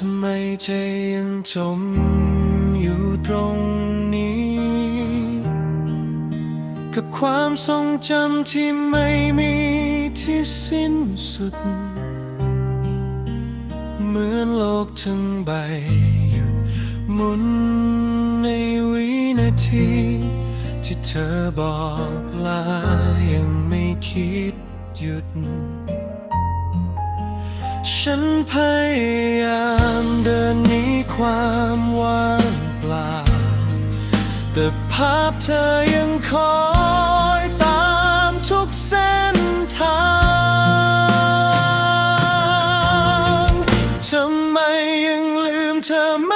ทำไมใจยังจมอยู่ตรงนี้ กับความทรงจำที่ไม่มีที่สิ้นสุด เหมือนโลกทั้งใบหยุดหมุนในวินาที ที่เธอบอกลายังไม่คิดหยุด ฉันพยายามเดินหนีความว่างเปล่า แต่ภาพเธอยังคอยตามทุกเส้นทางทำไมยังลืมเธอไม่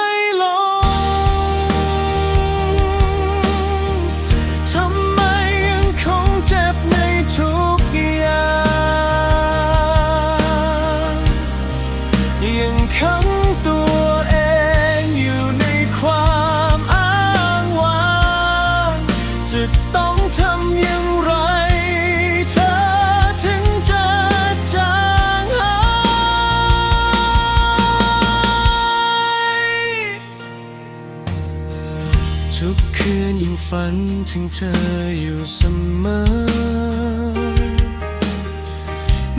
ทุกคืนยังฝันถึงเธออยู่เสมอ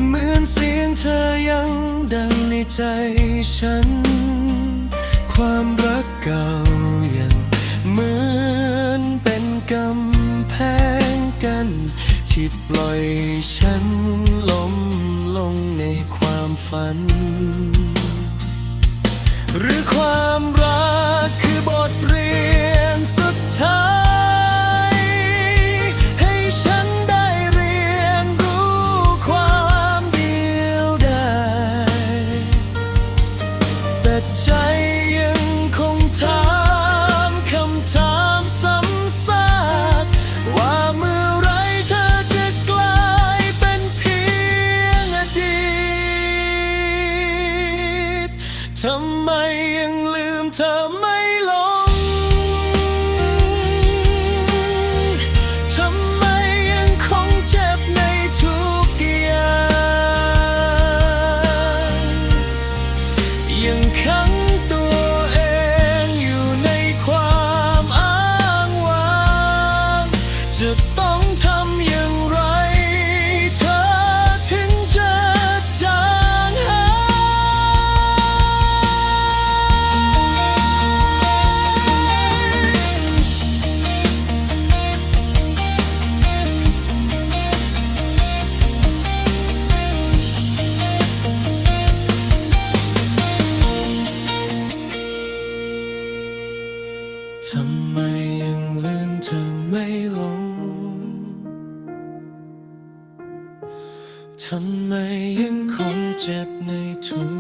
เหมือนเสียงเธอยังดังในใจฉัน ความรักเก่ายังเหมือนเป็นกำแพงกัน ที่ปล่อยฉันล้มลงในความฝัน หรือความ ลื ทำไมยังลืมเธอไม่ลง ทำไมยังคงเจ็บในทุ่ง